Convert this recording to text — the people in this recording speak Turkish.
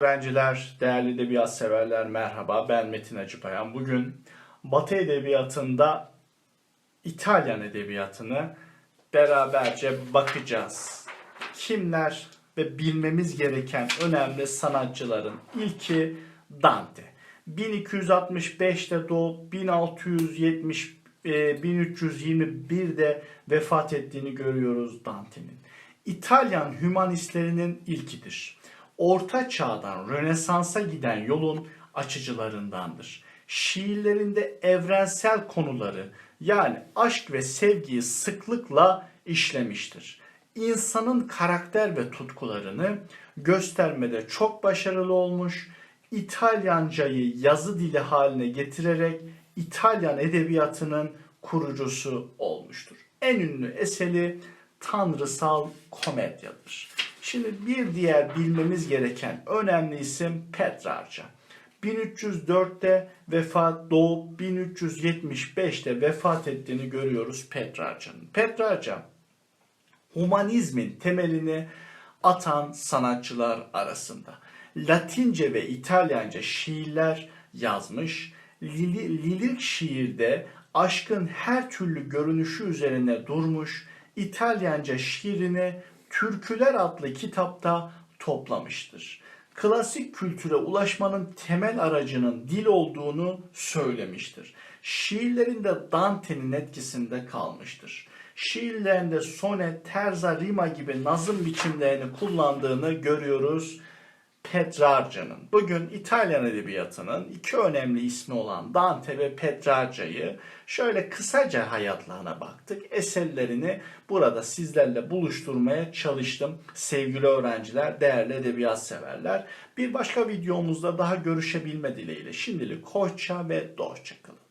öğrenciler, değerli edebiyat severler merhaba. Ben Metin Acıpayan. Bugün Batı Edebiyatı'nda İtalyan Edebiyatı'nı beraberce bakacağız. Kimler ve bilmemiz gereken önemli sanatçıların ilki Dante. 1265'te doğup 1670 e, 1321'de vefat ettiğini görüyoruz Dante'nin. İtalyan hümanistlerinin ilkidir. Orta çağdan Rönesans'a giden yolun açıcılarındandır. Şiirlerinde evrensel konuları yani aşk ve sevgiyi sıklıkla işlemiştir. İnsanın karakter ve tutkularını göstermede çok başarılı olmuş, İtalyancayı yazı dili haline getirerek İtalyan edebiyatının kurucusu olmuştur. En ünlü eseri tanrısal komedyadır. Şimdi bir diğer bilmemiz gereken önemli isim Petrarca. 1304'te vefat doğup 1375'te vefat ettiğini görüyoruz Petrarca'nın. Petrarca humanizmin temelini atan sanatçılar arasında. Latince ve İtalyanca şiirler yazmış. Lili- şiirde aşkın her türlü görünüşü üzerine durmuş. İtalyanca şiirini Türküler adlı kitapta toplamıştır. Klasik kültüre ulaşmanın temel aracının dil olduğunu söylemiştir. Şiirlerinde Dante'nin etkisinde kalmıştır. Şiirlerinde sonet, terza, rima gibi nazım biçimlerini kullandığını görüyoruz. Petrarca'nın. Bugün İtalyan edebiyatının iki önemli ismi olan Dante ve Petrarca'yı şöyle kısaca hayatlarına baktık. Eserlerini burada sizlerle buluşturmaya çalıştım. Sevgili öğrenciler, değerli edebiyat severler. Bir başka videomuzda daha görüşebilme dileğiyle. Şimdilik hoşça ve dostça kalın.